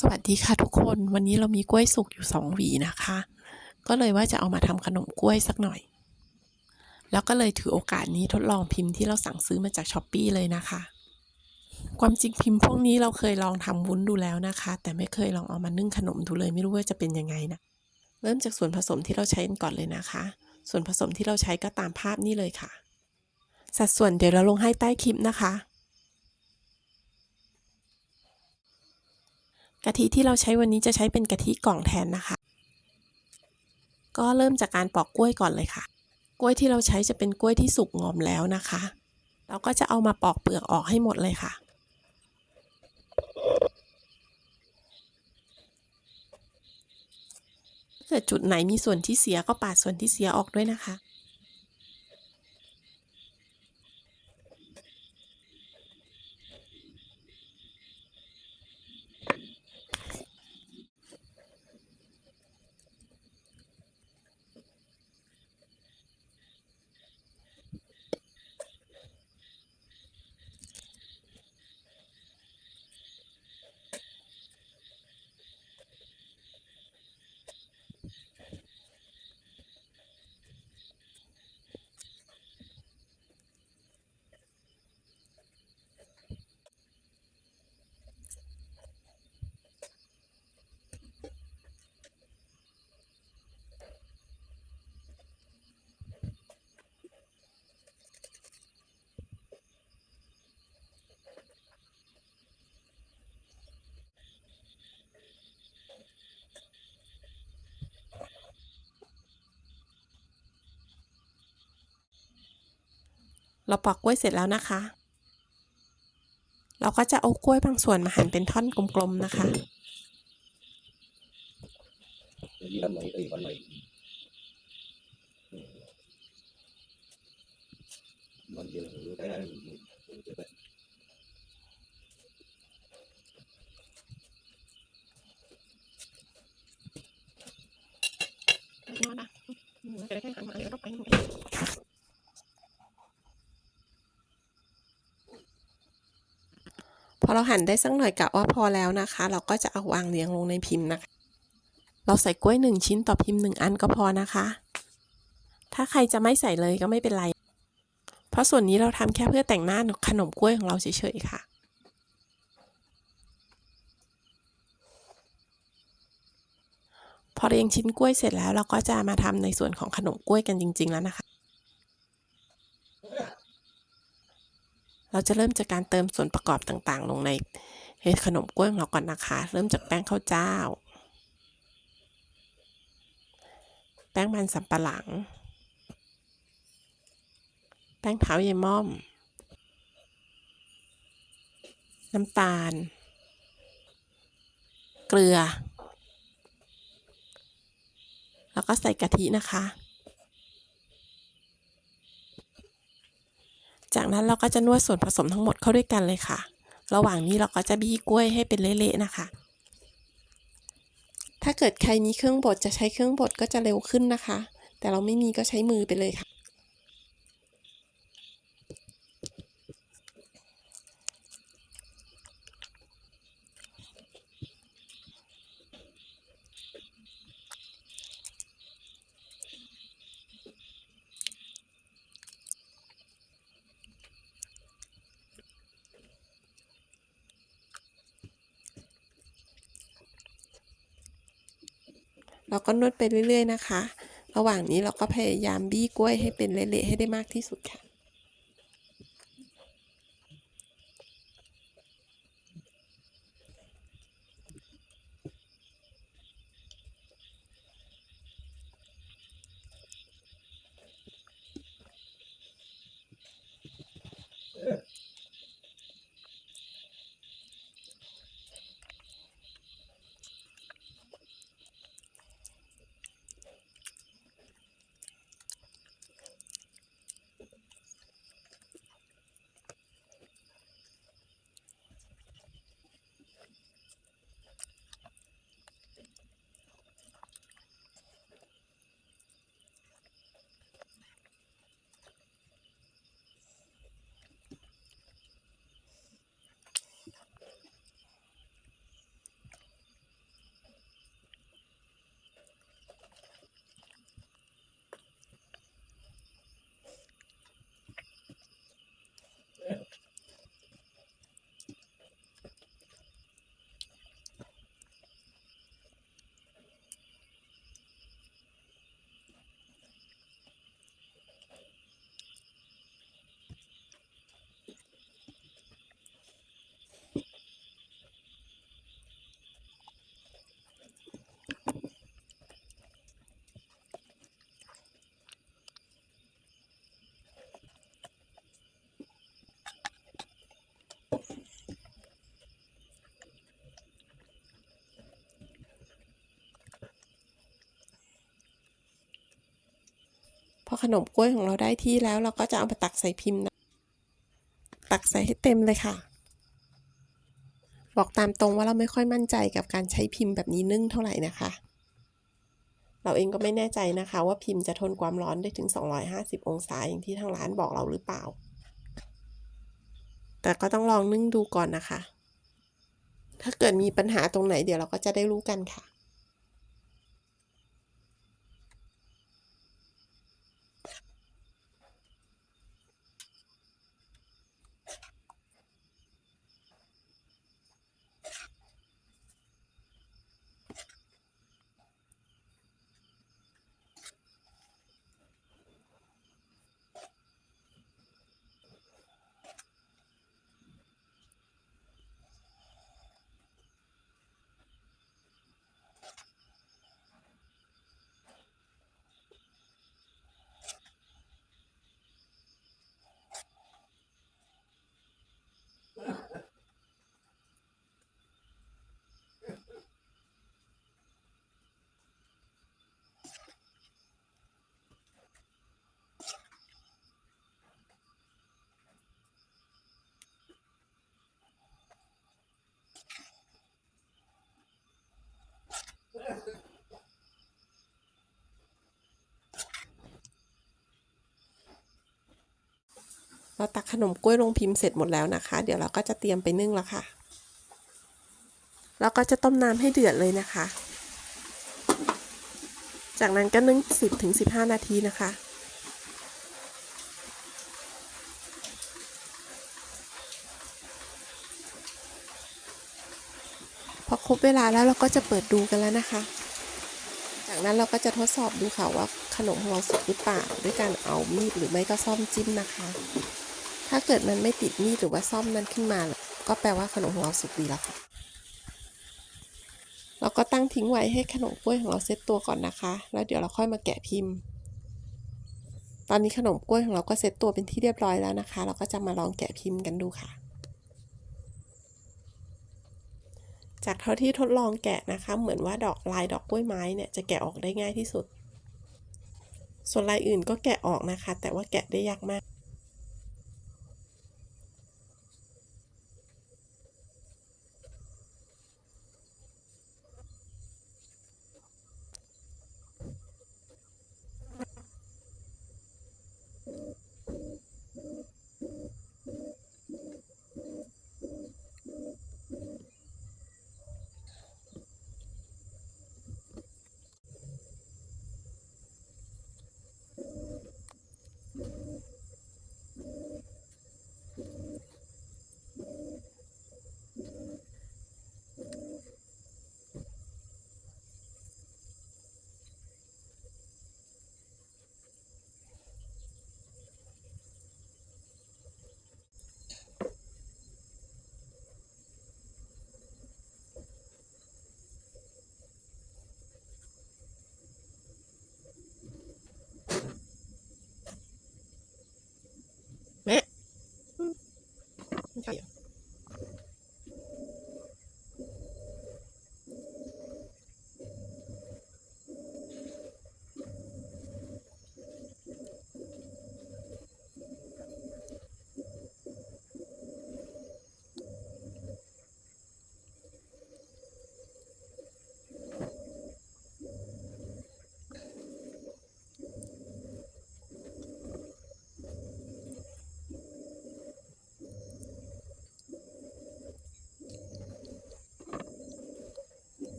สวัสดีค่ะทุกคนวันนี้เรามีกล้วยสุกอยู่สองหวีนะคะ ก็เลยว่าจะเอามาทำขนมกล้วยสักหน่อย แล้วก็เลยถือโอกาสนี้ทดลองพิมพ์ที่เราสั่งซื้อมาจากช้อปปีเลยนะคะ ความจริงพิมพ์พวกนี้เราเคยลองทำวุ้นดูแล้วนะคะ แต่ไม่เคยลองเอามานึ่งขนมดูเลยไม่รู้ว่าจะเป็นยังไงนะเริ่มจากส่วนผสมที่เราใช้กันก่อนเลยนะคะ ส่วนผสมที่เราใช้ก็ตามภาพนี้เลยค่ะ สัดส่วนเดี๋ยวเราลงให้ใต้คลิปนะคะ กะทิที่เราใช้วันนี้จะใช้เป็นกะทิกล่องแทนนะคะ ก็เริ่มจากการปอกกล้วยก่อนเลยค่ะ กล้วยที่เราใช้จะเป็นกล้วยที่สุกงอมแล้วนะคะ เราก็จะเอามาปอกเปลือกออกให้หมดเลยค่ะถ้าเกิดจุดไหนมีส่วนที่เสียก็ปาดส่วนที่เสียออกด้วยนะคะ เราปอกกล้วยเสร็จแล้วนะคะ เราก็จะเอากล้วยบางส่วนมาหั่นเป็นท่อนกลมๆนะคะวันเอ้ยวันหนวันเดียวหรือได้ได้ พอ เราหั่นได้สักหน่อยกะว่าพอแล้วนะคะ เราก็จะเอาวางเรียงลงในพิมพ์นะคะ เราใส่กล้วยหนึ่งชิ้นต่อพิมพ์หนึ่งอันก็พอนะคะ ถ้าใครจะไม่ใส่เลยก็ไม่เป็นไร เพราะส่วนนี้เราทำแค่เพื่อแต่งหน้าขนมกล้วยของเราเฉยๆค่ะพอเรียงชิ้นกล้วยเสร็จแล้วเราก็จะมาทำในส่วนของขนมกล้วยกันจริง ๆ แล้วนะคะ เราจะเริ่มจากการเติมส่วนประกอบต่างๆ ลงในขนมกล้วยของเราก่อนนะคะ เริ่มจากแป้งข้าวเจ้า แป้งมันสำปะหลัง แป้งเท้าเยายม่อม น้ำตาล เกลือ แล้วก็ใส่กะทินะคะ จากนั้นเราก็จะนวดส่วนผสมทั้งหมดเข้าด้วยกันเลยค่ะ ระหว่างนี้เราก็จะบี้กล้วยให้เป็นเละๆนะคะ ถ้าเกิดใครมีเครื่องบดจะใช้เครื่องบดก็จะเร็วขึ้นนะคะ แต่เราไม่มีก็ใช้มือไปเลยค่ะ เราก็นวดไปเรื่อย ๆ นะคะ ระหว่างนี้เราก็พยายามบี้กล้วยให้เป็นเละๆให้ได้มากที่สุดค่ะ พอขนมกล้วยของเราได้ที่แล้วเราก็จะเอามาตักใส่พิมพ์นะตักใส่ให้เต็มเลยค่ะ บอกตามตรงว่าเราไม่ค่อยมั่นใจกับการใช้พิมพ์แบบนี้นึ่งเท่าไหร่นะคะ เราเองก็ไม่แน่ใจนะคะว่าพิมพ์จะทนความร้อนได้ถึง 250 องศาอย่างที่ทางร้านบอกเราหรือเปล่า แต่ก็ต้องลองนึ่งดูก่อนนะคะ ถ้าเกิดมีปัญหาตรงไหนเดี๋ยวเราก็จะได้รู้กันค่ะ เราตักขนมกล้วยลงพิมพ์เสร็จหมดแล้วนะคะ เดี๋ยวเราก็จะเตรียมไปนึ่งแล้วค่ะ เราก็จะต้มน้ำให้เดือดเลยนะคะ จากนั้นก็นึ่ง 10ถึง15 นาทีนะคะพอครบเวลาแล้วเราก็จะเปิดดูกันแล้วนะคะ จากนั้นเราก็จะทดสอบดูค่ะว่าขนมของเราสุกหรือเปล่าด้วยการเอามีดหรือไม่ก็ซ่อมจิ้มนะคะ ถ้าเกิดมันไม่ติดมีดหรือว่าซ่อมนั้นขึ้นมา ก็แปลว่าขนมของเราสุกดีแล้วค่ะ เราก็ตั้งทิ้งไว้ให้ขนมกล้วยของเราเซตตัวก่อนนะคะ แล้วเดี๋ยวเราค่อยมาแกะพิมพ์ ตอนนี้ขนมกล้วยของเราก็เซตตัวเป็นที่เรียบร้อยแล้วนะคะ เราก็จะมาลองแกะพิมพ์กันดูค่ะ จากเท่าที่ทดลองแกะนะคะ เหมือนว่าดอกลายดอกกล้วยไม้เนี่ยจะแกะออกได้ง่ายที่สุด ส่วนลายอื่นก็แกะออกนะคะ แต่ว่าแกะได้ยากมาก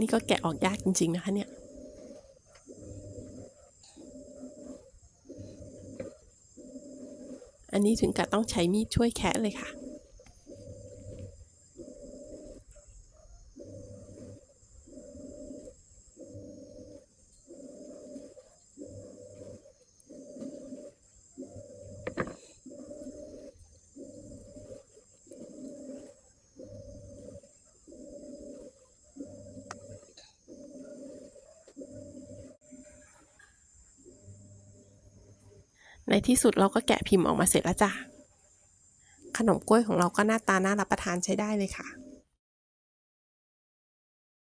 นี่ก็แกะออกยากจริง ๆ นะคะเนี่ยอันนี้ถึงกับต้องใช้มีดช่วยแคะเลยค่ะ ในที่สุดเราก็แกะพิมพ์ออกมาเสร็จแล้วจ้ะขนมกล้วยของเราก็หน้าตาน่ารับประทานใช้ได้เลยค่ะ